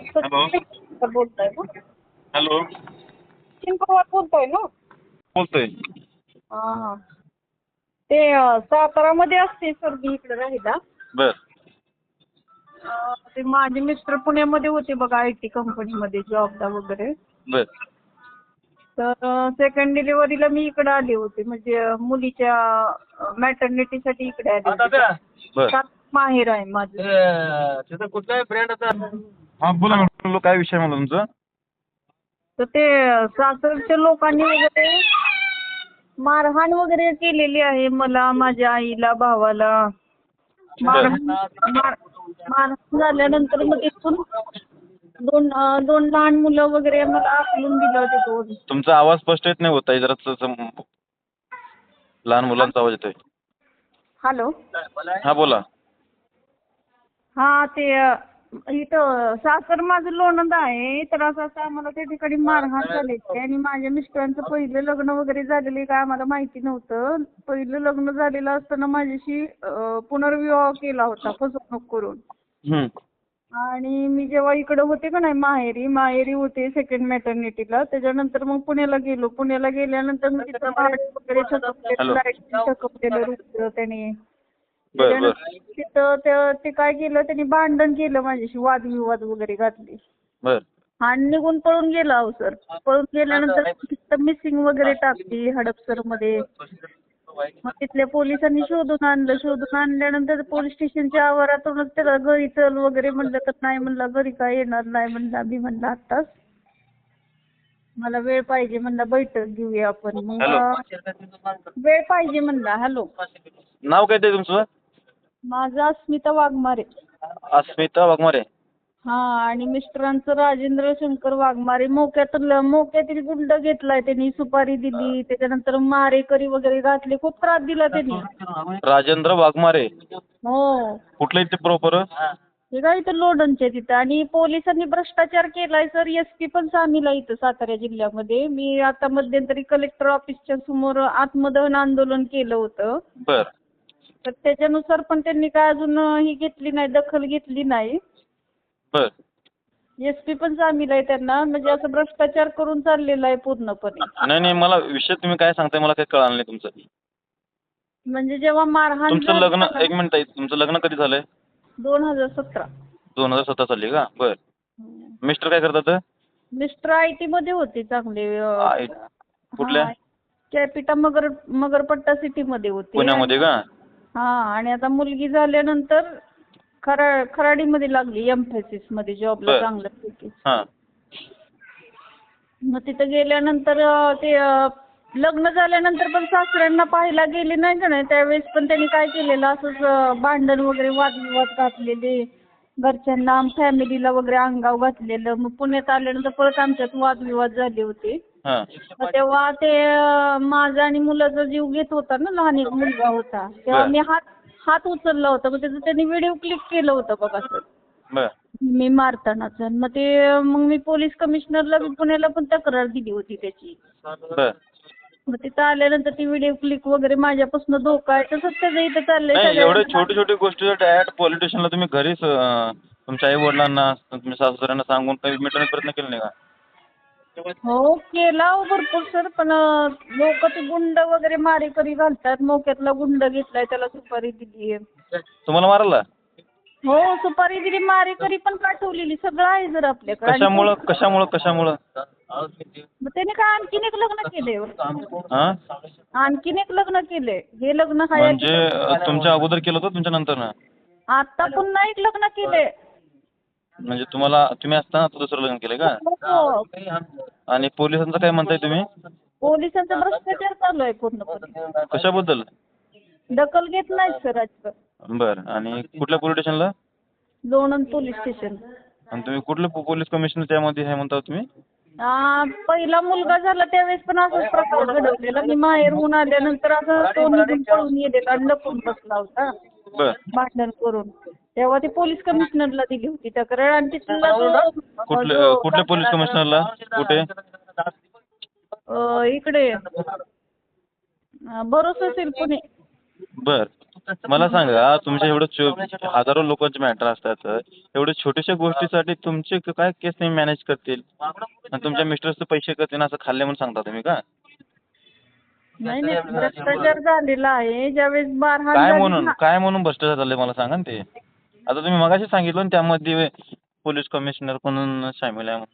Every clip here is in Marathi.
हॅलो बोलताय ना? हॅलो सचिन पवार बोलताय ना? बोलतोय. हां हां. ते अं, सातारामध्ये असते सर मी इकडे राहिला बर. अं, ते माझे मिस्टर पुण्यामध्ये होते बघा आय टी कंपनीमध्ये जॉबला वगैरे. बर. तर सेकंड डिलिव्हरीला मी इकडे आले होते. म्हणजे अं, मुलीच्या मॅटर्निटीसाठी इकडे आले होते. बर. सात माहेर आहे माझं. तिथं कुठलाही ब्रँड आता? हा बोला मॅडम. काय विषय मला तुमचा? तर ते सासरच्या लोकांनी वगैरे मारहाण वगैरे केलेली आहे मला माझ्या आईला भावाला. मारहाण मार- मारहाण झाल्यानंतर मग तिथून दोन अं, दोन लहान मुलं वगैरे मला आकलून दिलं तिथून. तुमचा आवाज स्पष्ट येत नाही होता जरा च- च- लहान मुलांचा आवाज येतोय. हॅलो. हा बोला. हा ते अं, इथं सासर माझं लोणंद आहे तर असं असं आम्हाला त्या ठिकाणी मारहाण झालेली आणि माझ्या मिस्टरांचं पहिलं लग्न वगैरे झालेलं आहे काय आम्हाला माहिती नव्हतं पहिलं लग्न झालेलं असताना माझ्याशी अं, पुनर्विवाह केला होता फसवणूक करून हम्म. आणि मी जेव्हा इकडे होते का नाही माहेरी माहेरी होते सेकंड मॅटर्निटीला त्याच्यानंतर मग पुण्याला गेलो पुण्याला गेल्यानंतर मग तिथं भाडे वगैरे रुपये त्याने बर तिथं ते- ते काय केलं त्यांनी भांडण केलं माझ्याशी वादविवाद वगैरे घातले. बर. आणि निघून पळून गेला अहो सर. पळून गेल्यानंतर तिथं मिसिंग वगैरे टाकली हडपसरमध्ये मग तिथल्या पोलिसांनी शोधून आणलं शोधून आणल्यानंतर पोलीस स्टेशनच्या आवारातूनच त्याला घरी चल वगैरे म्हणलं तर नाही म्हणला घरी काय येणार नाही म्हणला मी म्हणलं आत्ताच. मला वेळ पाहिजे म्हणला बैठक घेऊया आपण. मग हॅलो. वेळ पाहिजे म्हणला हॅलो. नाव काय ते तुमचं? माझं अस्मिता वाघमारे. अस्मिता वाघमारे. हा आणि मिस्टरांचं राजेंद्र शंकर वाघमारे. मोक्यातून मोक्यातील गुंड घेतलाय त्यांनी सुपारी दिली. त्याच्यानंतर मारेकरी वगैरे घातले. खूप त्रास दिला त्यांनी. राजेंद्र वाघमारे. हो. कुठलं इथे प्रॉपर हे काय इथं लोणंदचे तिथं? आणि पोलिसांनी भ्रष्टाचार केलाय सर. एस पी पण सामील आहे इथं सातारा जिल्ह्यामध्ये. मी आता मध्यंतरी कलेक्टर ऑफिसच्या समोर आत्मदहन आंदोलन केलं होतं. बर. तर त्याच्यानुसार पण त्यांनी काय अजून ही घेतली नाही दखल घेतली नाही. बर. एस पी पण सामील आहे त्यांना म्हणजे असं भ्रष्टाचार करून चाललेला आहे पूर्णपणे. नाही नाही मला विषय तुम्ही काय सांगताय मला काही कळालं नाही तुमचं. म्हणजे जेव्हा मारहाण तुमचं लग्न एक मिनिट तुमचं लग्न कधी झालंय? दोन हजार सतरा. दोन हजार सतरा साली का? बर. मिस्टर काय करतात? मिस्टर आय टी मध्ये होते चांगले आय- कुठल्या? कॅपिटा मगर मगरपट्टा सिटी मध्ये होते. पुण्यामध्ये का? हा आणि आता मुलगी झाल्यानंतर खरा खराडीमध्ये लागली एम्फेसिसमध्ये जॉबला. चांगल्यापैकी हां. मग तिथं गेल्यानंतर ते लग्न झाल्यानंतर पण सासऱ्यांना पाहायला गेले नाही का नाही? त्यावेळेस पण त्यांनी काय केलेलं? असंच भांडण वगैरे वादविवाद घातलेले घरच्यांना फॅमिलीला वगैरे अंगाव घातलेलं. मग पुण्यात आल्यानंतर परत आमच्यात वादविवाद झाले होते. मग तेव्हा ते माझा आणि मुलाचा जीव घेत होता ना लहान एक मुलगा होता. तेव्हा. मी हात हात उचलला होता मग त्याचं त्यांनी व्हिडिओ क्लिक केलं होतं बघा सर. बर. मी मारतानाच. मग ते मग मी पोलीस कमिशनरला पुण्याला पण तक्रार दिली होती त्याची. बर. मग तिथं आल्यानंतर ती व्हिडिओ क्लिक वगैरे माझ्यापासून धोका आहे तसंच त्याचं इथं चाललंय नाही एवढे सगळ्यांना. छोटी छोटी गोष्टी डायरेक्ट पोलीस स्टेशनला तुम्ही घरीच तुमच्या आई वडिलांना तुम्ही सासूसाऱ्यांना सांगून काही मिटवण्याचा प्रयत्न केला नाही का? हो केला हो भरपूर सर पण लोक ते गुंड वगैरे मारेकरी घालतात. मोक्यातला गुंड घेतलाय त्याला सुपारी दिली तुम्हाला मारायला हो सुपारी दिली मारेकरी पण पाठवलेली. सगळं आहे जर आपल्याकडे. कशामुळं कशामुळं कशामुळं? मग त्याने काय आणखीन एक लग्न केलंय हो. हां? आणखीन एक लग्न केलंय. हे लग्न म्हणजे तुमच्या अगोदर केलं होतं तुमच्या नंतर ना आता पुन्हा एक लग्न केलंय. म्हणजे तुम्हाला तुम्ही असताना आता दुसरं लग्न केलं का? हो आणि पोलिसांचं काय म्हणताय तुम्ही? पोलिसांचा भ्रष्टाचार चालू आहे पूर्णपणे. कशाबद्दल? दखल घेत नाहीत सर आजकाल बरं. आणि कुठल्या पोलीस स्टेशनला? Lonand police station. आणि तुम्ही कुठले पो- पोलीस कमिशनर त्यामध्ये आहे म्हणता तुम्ही? आ, पहिला मुलगा झाला त्यावेळेस पण असाच प्रकार घडवलेला. मी माहेरहून आल्यानंतर असं तो निघून पळून गेलेला आणि लपून बसला होता. बरं. भांडण करून. तेव्हा ते पोलीस कमिशनरला दिली होती. तक्रार आणि तिथला जो- कुठले जो- कुठल्या पोलीस कमिशनरला? कुठे? अ, इकडे. अ, भरोसा असेल पुणे. बर. मला सांगा तुमच्या एवढं हजारो लोकांचे मॅटर असतात. एवढ्या छोट्याशा गोष्टीसाठी तुमचे क- काय केस नाही मॅनेज करतील? आणि तुमच्या मिस्टरचे पैसे करतील असं खाल्ले म्हणून सांगता तुम्ही का? नाही नाही भ्रष्टाचार झालेला आहे. ज्यावेळेस मारहाण काय झाली म्हणून? ना- काय म्हणून भ्रष्टाचार झाले मला सांगा ना ते. आता तुम्ही मगाशी सांगितलं ना त्यामध्ये पोलीस कमिशनर म्हणून सामील आहे म्हणून.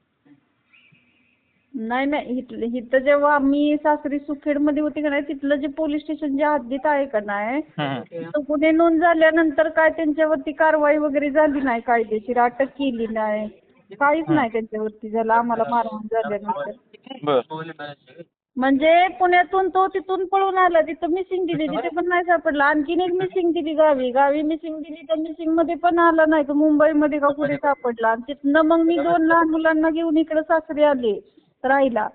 नाही नाही इथलं इथं जेव्हा आम्ही सासरी सुखेडमध्ये होती का नाही तिथलं जे पोलीस स्टेशन ज्या हद्दीत आहे का नाही हम्म. तो गुन्हे नोंद झाल्यानंतर काय त्यांच्यावरती कारवाई वगैरे झाली नाही कायदेशीर अटक केली नाही काहीच नाही त्यांच्यावरती झालं आम्हाला मारहाण झाल्यानंतर बर म्हणजे पुण्यातून तो तिथून पळून आला तिथं मिसिंग दिली तिथे पण नाही सापडला. आणखीन एक मिसिंग दिली गावी. गावी मिसिंग दिली त्या मिसिंगमध्ये पण आला नाही तो मुंबईमध्ये का कुठे सापडला? आणि तिथनं मग मी दोन लहान मुलांना घेऊन इकडे सासरी आले राहिला.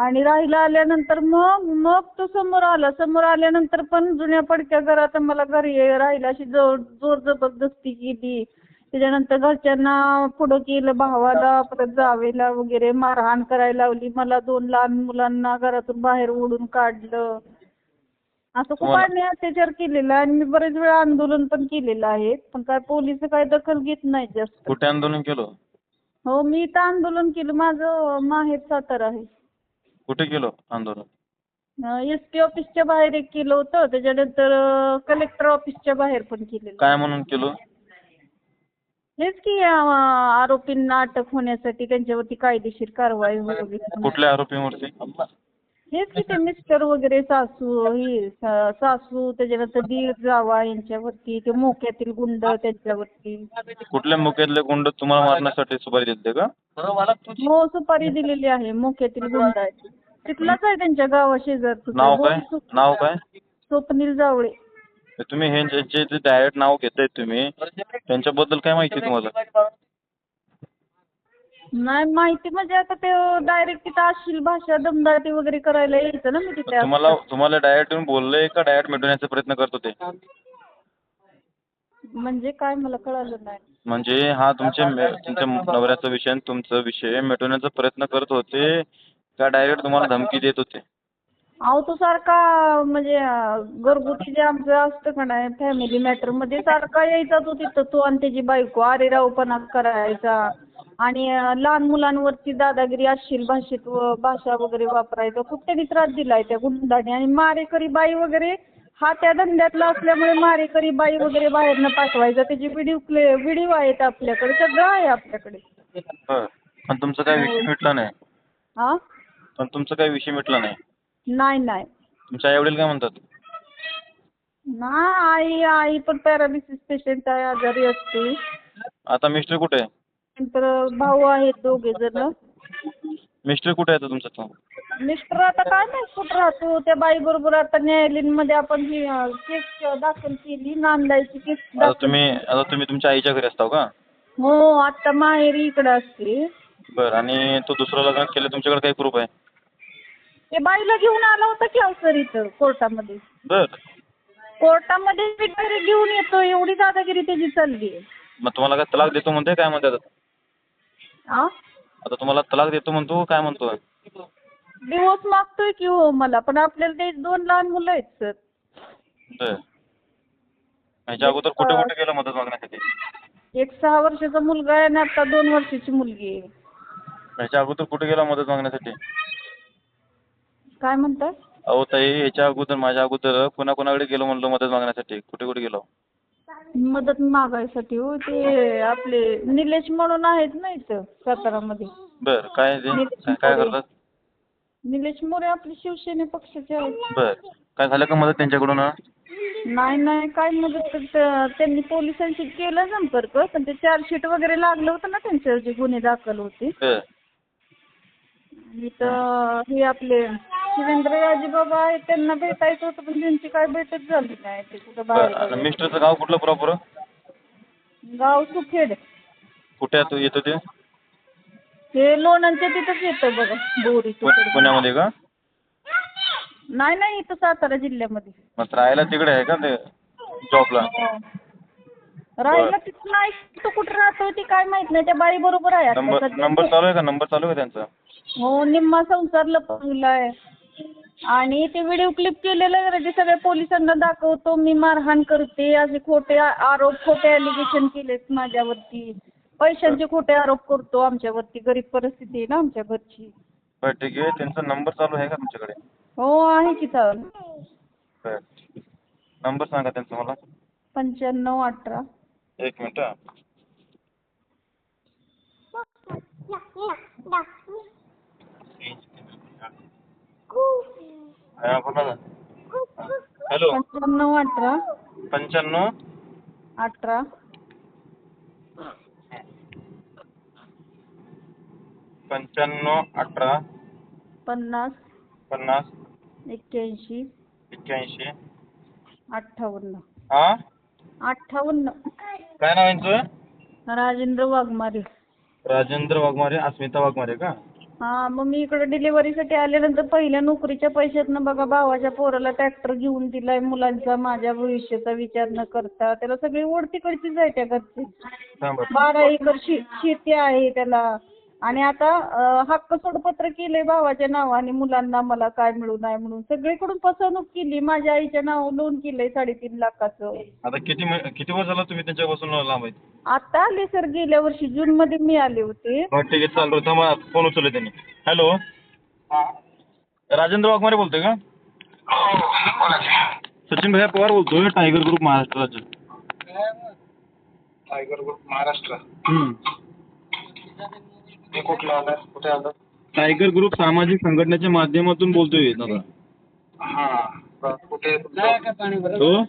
आणि राहिला आल्यानंतर मग मग तो समोर आला. समोर आल्यानंतर पण जुन्या पडक्या घरात मला घरी राहिला अशी जोर जोर जबरदस्ती केली. त्याच्यानंतर घरच्यांना पुढं केलं भावाला परत जावेला वगैरे मारहाण करायला लावली. मला दोन लहान मुलांना घरातून बाहेर ओढून काढलं. असं खूप अन्याय अत्याचार केलेला आणि मी बरेच वेळा आंदोलन पण केलेलं आहे. पण काय पोलीस काय दखल घेत नाही जास्त. कुठे आंदोलन केलं? हो मी इथं आंदोलन केलं. माझं माहेर सातारा आहे. कुठे केलं आंदोलन? एस पी ऑफिसच्या बाहेर एक केलं होतं. त्याच्यानंतर कलेक्टर ऑफिसच्या बाहेर पण केलेलं. काय म्हणून केलं? हेच की अं, आरोपींना अटक होण्यासाठी त्यांच्यावरती कायदेशीर कारवाई वगैरे कुठल्या आरोपीवरती? हेच की ते मिस्टर वगैरे सासू ही सा- सासू त्याच्यानंतर दीर जावा यांच्यावरती ते मोक्यातील गुंड त्यांच्यावरती. कुठल्या मुख्यातले गुंड तुम्हाला मारण्यासाठी सुपारी दिलते का? हो सुपारी दिलेली आहे मोक्यातील गुंड आहे तिथलाच आहे त्यांच्या गावा नाव काय. नाव काय? स्वप्नील जावळे. तुम्ही हे ज्यांचे जे डायरेक्ट नाव घेताय तुम्ही त्यांच्याबद्दल काय माहिती तुम्हाला? नाही माहिती म्हणजे आता ते डायरेक्ट तिथं अश्लील भाषा दमदाटी वगैरे करायला यायचं ना मी तिथे तुम्हाला तुम्हाला डायरेक्ट येऊन बोलले का डायरेक्ट मिटवण्याचा प्रयत्न करत होते म्हणजे काय मला कळालं नाही. म्हणजे हा तुमच्या मे- तुमच्या नवऱ्याचा विषय आणि तुमचा विषय मिटवण्याचा प्रयत्न करत होते का डायरेक्ट तुम्हाला धमकी देत होते? अहो तो सारखा म्हणजे घरगुती जे आमचं असतं का नाही फॅमिली मॅटरमध्ये सारखा यायचा तो तिथं. तो आणि त्याची बायको अरे रावपणा करायचा. आणि लहान मुलांवरती दादागिरी अश्लील भाषेत व भाषा वगैरे वापरायचा. खूप त्यांनी त्रास दिलाय त्या गुंडाने. आणि मारेकरी बाई वगैरे हा त्या धंद्यातला असल्यामुळे मारेकरी बाई वगैरे बाहेरनं पाठवायचा. त्याची व्हिडिओ प्ले व्हिडिओ आहेत आपल्याकडे सगळं आहे आपल्याकडे. पण तुमचा काय विषय मिटला नाही. हा पण तुमचा काय विषय मिटला नाही. नाही नाही. तुमचे आई वडील काय म्हणतात? ना आई आई पण पॅरालिसिस पेशंट आहे आजारी असते. आता मिस्टर कुठे? आहे नंतर भाऊ आहेत दोघे जण. मिस्टर कुठे आहे आता तुमचा तो? मिस्टर आता काय नाही कुठं राहतो. त्या बाई बरोबर आता न्यायालयीनमध्ये आपण ही केस दाखल केली नांदायची केस आता दाखल तुम्ही आता तुम्ही तुमच्या आईच्या घरी असताव का? हो आता माहेरी इकडे असते. बरं आणि तो दुसरं लग्न केलं तुमच्याकडे काही प्रूफ आहे? ते बाईला घेऊन आला होता की अवसर इथं कोर्टामध्ये. बरं. कोर्टामध्ये वगैरे घेऊन येतो एवढी दादागिरी त्याची चालली आहे. मग तुम्हाला काय तलाक देतो म्हणते काय म्हणतात हा आता तुम्हाला तलाक देतो म्हणतो काय म्हणतो डिवोर्स मागतोय की हो मला पण आपल्याला ते दोन लहान मुलं आहेत सर. बरं. ह्याच्या अगोदर कुठे कुठे गेलं मदत मागण्यासाठी? एक सहा वर्षाचा मुलगा आहे आणि आता दोन वर्षाची मुलगी आहे. ह्याच्या अगोदर कुठे गेला मदत मागण्यासाठी? काय म्हणताय अहो ताई ह्याच्या अगोदर माझ्या अगोदर कोणा कोणाकडे गेलो म्हणलं मदत मागण्यासाठी? कुठे कुठे गेलो? मदत मागायसाठी हो ते आपले निलेश म्हणून आहेत ना इथं सातारामध्ये. बरं काय ते? काय काय करतात? निलेश मोरे आपले शिवसेने पक्षाचे आहेत. बरं. काय झालं का मदत त्यांच्याकडून? नाही नाही काय मदत करत- त्यांनी पोलिसांशी केला संपर्क पण ते चार्जशीट वगैरे लागलं होतं ना त्यांच्यावर जे गुन्हे दाखल होते. बरं. इथं हे आपले शिवेंद्र बाबा आहेत त्यांना भेटायचं होतं पण त्यांची काय भेटच झाली नाही. ते कुठं बरं आणि बाहेर मिस्टरचं गाव कुठलं प्रॉपर गाव सुखेड. कुठे आहे तो? येतो ते? हे लोणंदच्या तिथंच येतं बघा बोरी पु- सुखेड. पुण्यामध्ये का? नाही नाही इथं सातारा जिल्ह्यामध्ये. मग राहायला तिकडे आहे का ते? जॉबला राहिला तिथं नाही तो कुठं राहतोय ती काय माहीत नाही त्या बाई बरोबर आहे. आता नंबर सध्या. नंबर चालू आहे का? नंबर चालू आहे का त्यांचा? हो निम्मा संसार लपवलाय आणि ते व्हिडिओ क्लिप केलेलं आहे ते सगळ्या पोलिसांना दाखवतो मी मारहाण करते. असे खोटे आरोप खोटे ॲलिगेशन केलेत माझ्यावरती. पैशांचे खोटे आरोप करतो आमच्यावरती. गरीब परिस्थिती आहे ना आमच्या घरची. बरं ठीक आहे. त्यांचा नंबर चालू आहे का तुमच्याकडे? हो आहे की बरं. नंबर सांगा त्यांचा मला. पंच्याण्णव अठरा. एक मिनिट हा. ना हॅलो. पंच्याण्णव अठरा. पंच्याण्णव. अठरा. पंच्याण्णव अठरा. पन्नास. पन्नास. एक्क्याऐंशी. एक्क्याऐंशी. अठ्ठावन्न. हा? अठ्ठावन्न. काय नाव यांचं? राजेंद्र वाघमारे. राजेंद्र वाघमारे अस्मिता वाघमारे का? हा मग मी इकडे डिलिव्हरीसाठी आल्यानंतर पहिल्या नोकरीच्या पैशातनं बघा भावाच्या पोराला ट्रॅक्टर घेऊन दिलाय मुलांचा माझ्या भविष्याचा विचार न करता. त्याला सगळी ओढ तिकडचीच आहे त्या घरची. बारा. एकर शेती आहे त्याला. आणि आता हक्क सोडपत्र केलंय भावाच्या नावाने मुलांना मला काय मिळू नाही म्हणून सगळीकडून फसवणूक केली. माझ्या आईच्या नावावर लोन केलंय साडेतीन लाखाचं. आता किती महि- किती वर्ष झालं तुम्ही त्यांच्यापासून लांब आहेत? आता आले सर गेल्या वर्षी जून मध्ये मी आले होते. हो ठीक आहे चालू थांबा फोन उचलले त्यांनी. हॅलो राजेंद्र वाघमारे बोलतोय का? सचिन भैया पवार बोलतोय टायगर ग्रुप महाराष्ट्र राज्य. Tiger group Maharashtra. हम्म. कुठलं आलं कुठे आलं टायगर ग्रुप सामाजिक संघटनेच्या माध्यमातून बोलतोय दादा. हा. कुठे हो?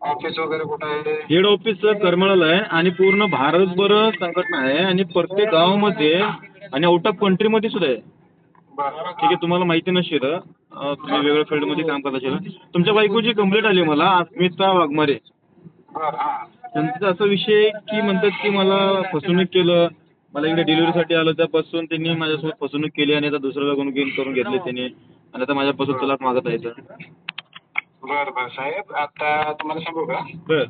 ऑफिस वगैरे कुठे आहे? हेड ऑफिस करमाळाला आहे आणि पूर्ण भारतभर संघटना आहे आणि प्रत्येक गावामध्ये आणि आउट ऑफ कंट्रीमध्ये सुद्धा आहे. ठीक आहे तुम्हाला माहिती नसेल तुम्ही वेगळ्या फील्डमध्ये काम करत असेल. तुमच्या बायकोची कंप्लेंट आली मला अस्मिता वाघमारे. हा. त्यांचा असा विषय आहे की म्हणतात की मला फसवणूक केलं मला इकडे डिलिव्हरीसाठी आलं त्यापासून त्यांनी माझ्यासोबत फसवणूक केली आणि आता दुसऱ्या लग्न घेऊन करून घेतले त्यांनी. आणि आता माझ्यापासून तलाक मागत आहेत बरं बरं साहेब आता तुम्हाला सांगू का? बर.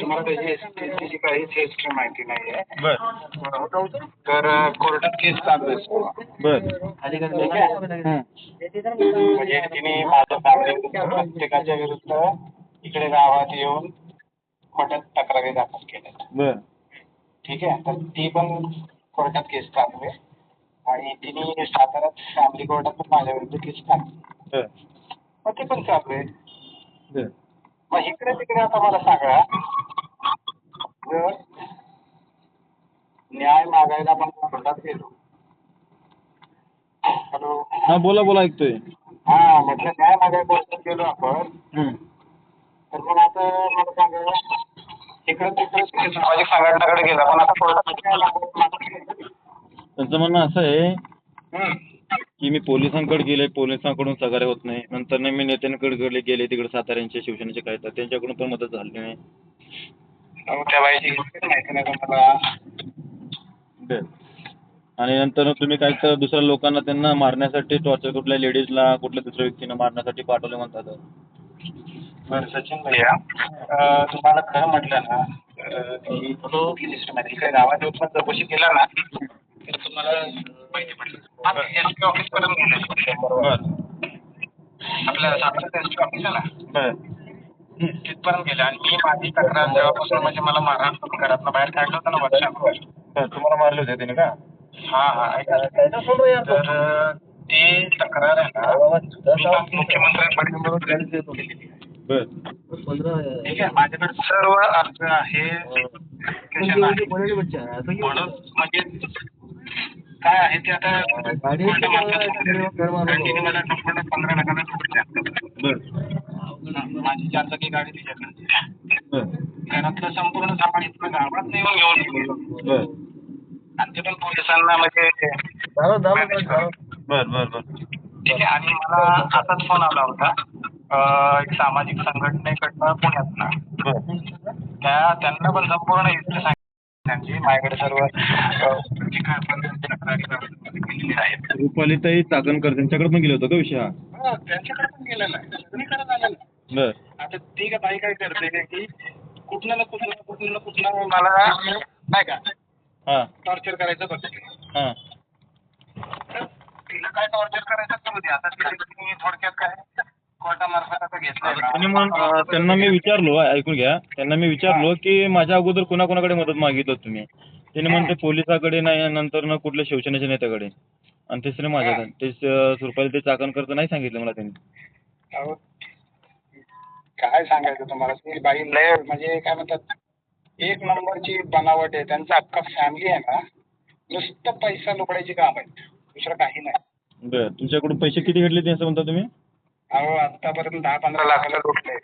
तुम्हाला त्याची त्याची काहीच हिस्ट्री माहिती नाही आहे बर. तर कोर्टात केस चालू आहे सर्व. बर. ठीक आहे म्हणजे तिने माझ्या फॅमिली प्रत्येकाच्या विरुद्ध इकडे गावात येऊन कोर्टात तक्रारी दाखल केल्या बर. ठीक आहे? तर ती पण कोर्टात केस चालू आहे आणि तिने साताऱ्यात फॅमिली कोर्टात पण माझ्या विरुद्ध केस टाकली. मग ते पण चालू आहे. मग इकडे तिकडे आता मला सांगा. जर न्याय मागायला आपण कोर्टात गेलो. हॅलो. हा बोला बोला ऐकतोय. हा म्हटलं न्याय मागायला कोर्टात गेलो आपण. तर मग आता मला सांगा इकडे तिकडे सामाजिक संघटनाकडे गेला. पण आता कोर्टात न्याय मागायला त्यांचं म्हणणं असं आहे. की मी पोलिसांकडे गेले. पोलिसांकडून सगारे होत नाही. नंतर मी नेत्यांकडे गेले गेले तिकडे साताऱ्यांचे शिवसेनेचे काय तर. त्यांच्याकडून पण मदत झाली नाही. नाही आणि नंतर तुम्ही काय तर दुसऱ्या लोकांना त्यांना मारण्यासाठी टॉर्चर कुठल्या लेडीजला कुठल्या दुसऱ्या व्यक्तींना मारण्यासाठी पाठवले म्हणतात बरं सचिन भैया तुम्हाला खरं म्हटलं ना अं, की कुठली लिस्ट माहिती इकडे गावात येऊन पण चौकशी केला ना तर तुम्हाला माहिती पडलं. एस पी ऑफिस पर्यंत गेले बर. आपल्या साताऱ्यात एस पी ऑफिस आहे ना? बर. तिथपर्यंत गेले. आणि मी माझी तक्रार जेव्हापासून म्हणजे मला मारहाण करून घरातनं बाहेर काढलं होतं ना तुम्हाला मारले होते त्याने का? हा हा ऐका. तर ती तक्रार आहे ना मुख्यमंत्र्यांपर्यंत केलेली आहे बर ठीक आहे माझ्याकडे सर्व अर्ज आहे. आहे. म्हणून म्हणजे काय आहे ते आता कंटिन्यू मला संपूर्ण पंधरा लाखाला माझी चार चाकी गाडी तिच्याकडे बर. घरातलं संपूर्ण सामान इथलं गावात येऊन घेऊन आणि ते पण पोलिसांना म्हणजे. बर बर बर. ठीक आहे आणि मला असाच फोन आला होता. एक सामाजिक संघटनेकडनं पुण्यातनं. त्या त्यांना पण संपूर्ण हिस्ट्री सांगितली त्यांची माझ्याकडे सर्व जे काय पण तक्रारी केलेल्या आहेत. रुपालीताई चाकणकर त्यांच्याकडे पण गेले होतं का विषय हा? हा, त्यांच्याकडे पण गेलेला आहे. सगळीकडे झालेला आहे. बर. आता ती का बाई काय करते की कुठलं ना कुठलं कुठलं ना कुठलं मला नाही का? हा. टॉर्चर करायचं बघते हा. तर तिला काय टॉर्चर करायचं करू दे आता तिला थोडक्यात काय? घेतलंय आता त्यांनी मी विचारलो ऐकून घ्या. त्यांना मी विचारलो की माझ्या अगोदर कोणाकोणाकडे मदत मागितलं तुम्ही? त्यांनी म्हणते पोलिसाकडे नाही नंतर न कुठल्या शिवसेनेच्या नेत्याकडे. आणि तिसरे माझ्याकडे ते सुरपाली ते चाकणकरचं नाही सांगितलं मला त्यांनी. काय सांगायचं तुम्हाला? ती बाई लय म्हणजे काय म्हणतात एक नंबरची बनावट आहे. त्यांचा अख्खा फॅमिली आहे ना नुसतं पैसा लुकडायची काम आहे दुसरं काही नाही. बरं तुमच्याकडून पैसे किती घेतले ते असं म्हणता तुम्ही? अहो आतापर्यंत दहा पंधरा लाखाला लुटले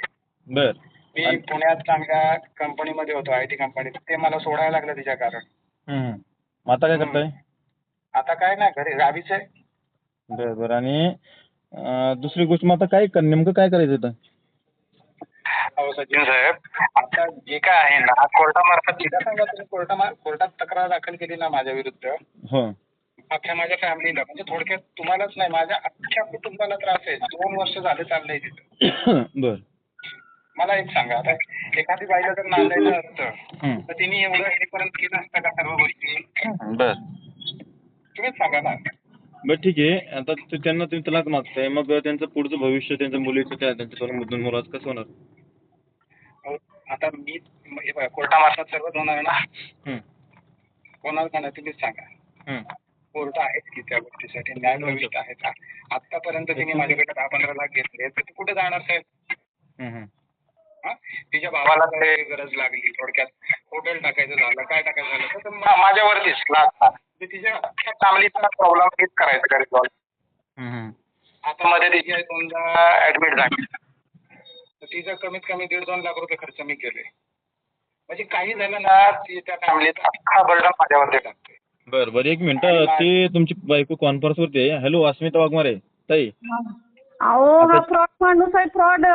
बरं. मी पुण्यात चांगल्या कंपनीमध्ये होतो आय टी कंपनीत ते मला सोडायला लागलं तिच्या कारण. हम्म. मग आता काय करताय? आता काय नाही घरी गावीच आहे. बरं बरं. आणि अं, दुसरी गोष्ट मग आता काय कर नेमकं काय करायचं आता अहो सचिन साहेब आता जे काय आहे ना कोर्टामार्फत तिला सांगा तुम्ही कोर्टामा कोर्टात तक्रार दाखल केली ना माझ्या विरुद्ध. हो. अख्ख्या माझ्या फॅमिलीला. म्हणजे थोडक्यात तुम्हालाच नाही माझ्या अख्ख्या कुटुंबाला त्रास आहे. दोन वर्ष झाले चाललंय तिथं. बरं. मला एक सांगा आता एखादी बाईला जर नांदायचं असतं. तर तिने एवढं हेपर्यंत केलं असतं का सर्व गोष्टी? बरं. तुम्हीच सांगा ना. बरं ठीक आहे. आता त्यांना तुम्ही तलाक मागताय मग त्यांचं पुढचं भविष्य त्यांच्या मुलीचं काय त्यांच्या दोन मुद्दून मुलाचं कसं होणार? अहो, आता मी हे कोर्टामार्फत सर्वच होणार ना? हम्म, होणार का नाही तुम्हीच सांगा. कोर्ट आहेत की त्या गोष्टीसाठी न्याय प्रविष्ट आहेत. का आतापर्यंत तिने माझ्याकडे दहा पंधरा लाख घेतले तर ती कुठे जाणार साहेब. हा? तिच्या भावाला काय गरज लागली. थोडक्यात हॉटेल टाकायचं झालं काय टाकायचं झालं? तर माझ्यावरतीच. तिच्या फॅमिलीचा प्रॉब्लेम हेच करायचं हम्म. आता मध्ये तिची आई दोनदा ऍडमिट झाली. तर तिचं कमीत कमी दीड दोन लाख रुपये खर्च मी केले. म्हणजे काही झालं ना ती त्या फॅमिलीचा अख्खा बर्डन माझ्यावरती टाकते. बरं बरं. एक मिनिट. ते तुमची बायको कॉन्फरन्स वरती आहे. हॅलो अस्मिता वाघमारे. ताई. अहो हा फ्रॉड माणूस आहे फ्रॉड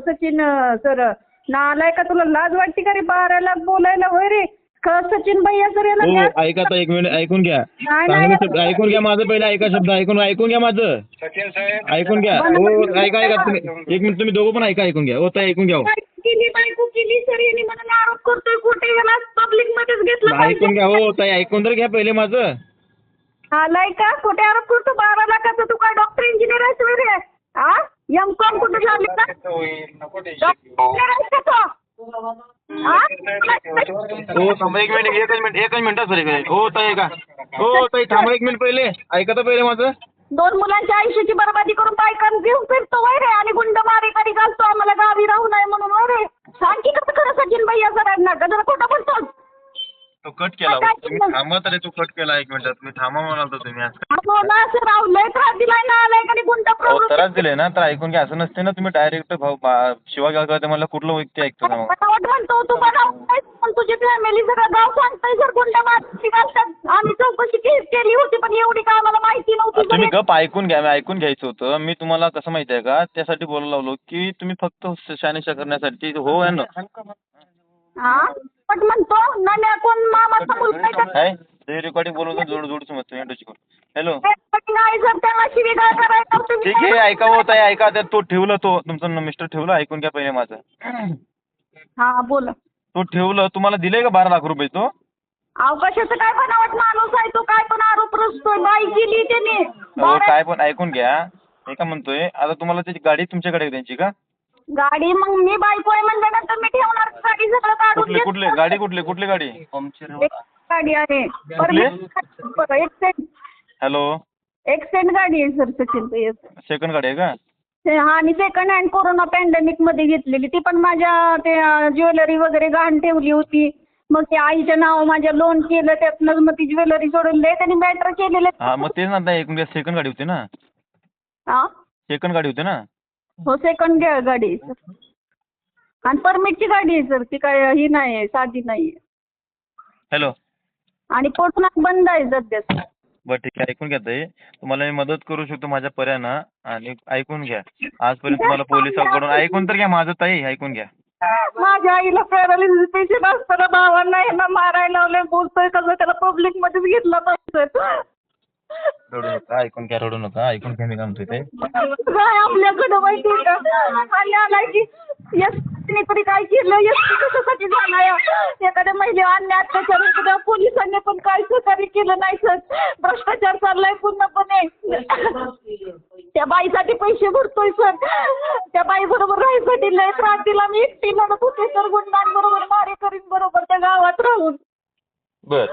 सचिन सर. नालाय का तुला? लाज वाटते का रे बारा लाख बोलायला? होय रे. ख- सचिन भैया सर याला हो न्याय- ऐका आता एक मिनिट. ऐकून घ्या. नाही, चांगले नाही. शब्द ऐकून घ्या माझं पहिलं ऐका शब्द. ऐकून ऐकून घ्या माझं. सचिन साहेब. ऐकून घ्या. हो ऐका ऐका तुम्ही एक मिनिट तुम्ही दोघं पण ऐका ऐकून घ्या. हो ताई ऐकून घ्या हो. केली सर यांनी मला आरोप करतोय खोटे याला पब्लिक मध्येच घेतलं ऐकून घ्या हो ताई ऐकून तर घ्या पहिले माझं आलाय का खोटे आरोप करतो बारा लाखाचं तू काय डॉक्टर इंजिनियर आहेस होय रे हा एम कॉम कुठे झाले का. डॉक्टर आहेस का तो? हा? हो थांबा एक मिनिट एकच मिनिट एकच मिनिट सर एक मिनिट हो ताई ऐका हो ताई थांबा एक मिनिट पहिले ऐका तर पहिले माझं दोन मुलांच्या आयुष्याची बरबादी करून बायकां घेऊन फिरतो वय रे आणि गुंड मारी करी घालतो आम्हाला गावी राहू नये म्हणून वय रे सांग की कसं खरं सचिन भैया सरांना का? जरा खोटं बोलतो तो कट केला हो. तुम्ही थांबा तरी तो कट केला एक मिनिटात तुम्ही थांबा म्हणाल तर तुम्ही असं. हो ना लय त्रास दिलाय ना त्रास दिले ना तर ऐकून घ्या असं नसते ना तुम्ही डायरेक्ट भाऊ बा- शिवा गावकर मला कुठलं व्यक्ती ऐकतो ना मग. बनावट म्हणतो तू बनावट पण तुझी फॅमिली सगळं गाव सांगतंय सर गुंड घालतात आम्ही चौकशी के- केली होती पण एवढी काय आम्हाला माहिती नव्हती तुम्ही. गप ऐकून घ्या मी ऐकून घ्यायचं होतं. मी तुम्हाला कसं माहिती आहे का त्यासाठी बोलायला लावलो की तुम्ही फक्त शानिशा करण्यासाठी हो आहे ना. हा? पण म्हणतो ना कोण मामाचा मुलगा आहे का? काय ते रेकॉर्डिंग बोलवतो जोड जोड समजतो हॅलो नाही सर त्याला शिवीगाळ करायला तुम्ही ठीक आहे ऐका होत आहे ऐका ते तो ठेवलं तो तुमचं मिस्टर ठेवलं ऐकून घ्या पहिले माझं हा बोला तो ठेवलं तुम्हाला दिले का बारा लाख रुपये तो अवकाशाचं काय बनावट माणूस आहे तो काय पण आरोप रचतोय बाई केली त्याने हो बारा- काय पण ऐकून घ्या मी काय म्हणतोय आता तुम्हाला त्याची गाडी तुमच्याकडे आहे त्यांची का गाडी मग मी बायको आहे म्हणल्यानंतर मी ठेवणार. गाडी सगळं काढून कुठली घेतलं. गाडी कुठली? कुठली गाडी? एक गाडी आहे. बरं, एक सेंट हॅलो. एक सेंट गाडी आहे सर सचिन ते सेकंड गाडी आहे का? ते- हा आणि सेकंड हँड कोरोना पॅन्डेमिकमध्ये घेतलेली. ती पण माझ्या ते ज्वेलरी वगैरे गहाण ठेवली होती. मग ते आईच्या नाव माझ्या लोन केलं त्यातनं मग ती ज्वेलरी सोडून दे त्यांनी मॅटर केलेले. हा मग तेच ना सेकंड गाडी होती ना? हा सेकंड गाडी होती ना? हो सेकंड घ्या गाडी. आहे सर आणि परमिटची गाडी आहे सर ती काय ही नाही आहे साधी नाही आहे हॅलो आणि कोर्ट बंद आहे सध्या. सर बरं ठीक आहे. ऐकून घ्या ताई. तुम्हाला मी मदत करू शकतो माझ्या पर्यानं आणि ऐकून घ्या. आजपर्यंत तुम्हाला पोलिसांकडून ऐकून तर घ्या माझं ताई ऐकून घ्या. माझ्या आईला पॅरालिसिस पेशंट असताना भावांना यांना मारायला लावलंय बोलतोय कसं त्याला पब्लिक मध्येच घेतला पाहिजे. रडू नका ऐकून घ्या रडू नका ऐकून घ्या मी काय म्हणतोय ते. काय आपल्याकडं माहिती का? आणि आलाय की यस त्यांनी तरी काय केलं? एसटी कशासाठी झालाय? एखाद्या महिला अन्य अत्याचार होतो पोलिसांनी पण काय सहकार्य केलं नाही सर भ्रष्टाचार चाललाय पूर्णपणे. त्या बाईसाठी पैसे भरतोय सर. त्या बाई बरोबर राहायसाठी लय त्रास दिला. मी एकटी लढत होते सर. गुंडांबरोबर मारेकरीन बरोबर त्या गावात राहून. बर.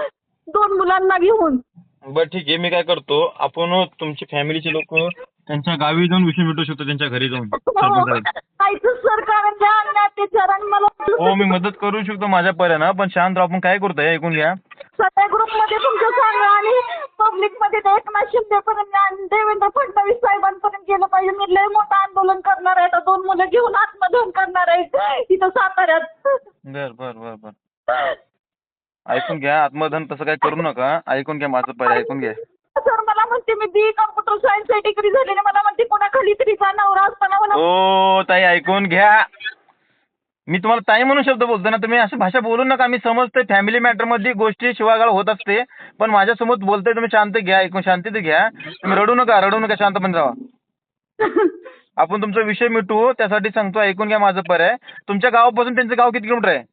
दोन मुलांना घेऊन. बर ठीक आहे. मी काय करतो आपण तुमची फॅमिलीचे लोक त्यांच्या गावी जाऊन विषय मिटवू शकतो त्यांच्या घरी जाऊन. हो मी मदत करू शकतो माझ्या पर्यानं पण शांत राहू आपण काय करतोय ऐकून घ्या. सगळ्या ग्रुपमध्ये तुमचं सांगा आणि पब्लिकमध्ये ते एकनाथ शिंदेपर्यंत आणि देवेंद्र फडणवीस साहेबांपर्यंत गेलं पाहिजे. मी लय मोठं आंदोलन करणार आहे. आता दोन मुलं घेऊन आत्मदहन करणार आहे. इथं साताऱ्यात. बर बर बर बर. ऐकून घ्या आत्मधन तसं काय करू नका. ऐकून घ्या माझं पर्याय ऐकून घ्या. सर मला म्हणते मी बी कम्प्युटर सायन्स डिग्री झालेली. मला म्हणते कोणाखाली तरी जा नवरा असताना मला ओ ताई ऐकून घ्या. मी तुम्हाला ताई म्हणून शब्द बोलतो ना तुम्ही असं भाषा बोलू नका. मी समजते फॅमिली मॅटरमध्ये गोष्टी शिवागाळ होत असते पण माझ्यासमोर बोलतोय तुम्ही शांत घ्या ऐकून शांतीत घ्या. तुम्ही रडू नका रडू नका शांतपणे राहा. आपण तुमचा विषय मिटवू त्यासाठी सांगतो ऐकून घ्या माझं पर्याय. तुमच्या गावापासून त्यांचं गाव किती किलोमीटर आहे?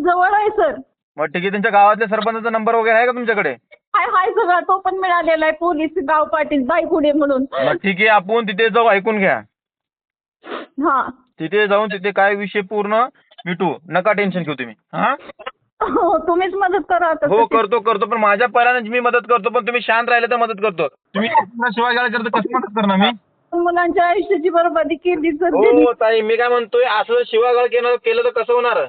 जवळ आहे सर. मग ठीक आहे त्यांच्या गावातल्या सरपंचाचा नंबर वगैरे आहे का तुमच्याकडे? हाय हाय सगळा. तो पण मिळालेला आहे. पोलीस गाव पाटील बाई पुढे म्हणून. मग ठीक आहे आपण तिथे जाऊ ऐकून घ्या. हा. तिथे जाऊन तिथे काय विषय पूर्ण मिटू. नका टेन्शन घेऊ तुम्ही. हा? हो तुम्हीच मदत करा आता हो करतो करतो. पण माझ्या पर्याने मी मदत करतो. पण तुम्ही शांत राहिले तर मदत करतो. तुम्ही शिवाय करतो कसं मदत करणार मी? मुलांच्या आयुष्याची बरबादी केली सर. त्यांनी. हो ताई मी काय म्हणतोय असं शिवागाळ केलं केलं तर कसं होणार?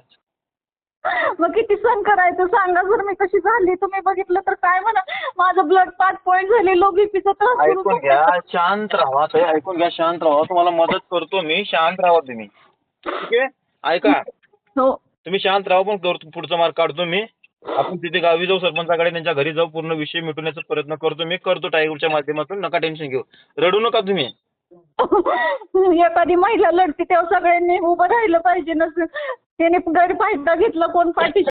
मग किती सण करायचं? सांगा जर मी कशी झाली. तुम्ही बघितलं तर काय म्हणा. माझं ब्लड पाच पॉईंट झाले. लो बीपीचा ऐकून घ्या. शांत राहा. ताई ऐकून घ्या. शांत राहा. तुम्हाला मदत करतो मी. शांत राहा तुम्ही. ठीक आहे? ऐका. हो. तुम्ही शांत राहा पण करतो. पुढचा मार्ग काढतो मी. आपण तिथे गावी जाऊ. सरपंचाकडे त्यांच्या घरी जाऊ. पूर्ण विषय मिटवण्याचा प्रयत्न करतो मी. करतो टायगरच्या माध्यमातून. नका टेन्शन घेऊ. रडू नका तुम्ही. एखादी महिला लढते तेव्हा सगळ्यांनी उभं राहिलं पाहिजे. ना त्याने गैरफायदा घेतला कोण पाठीशी?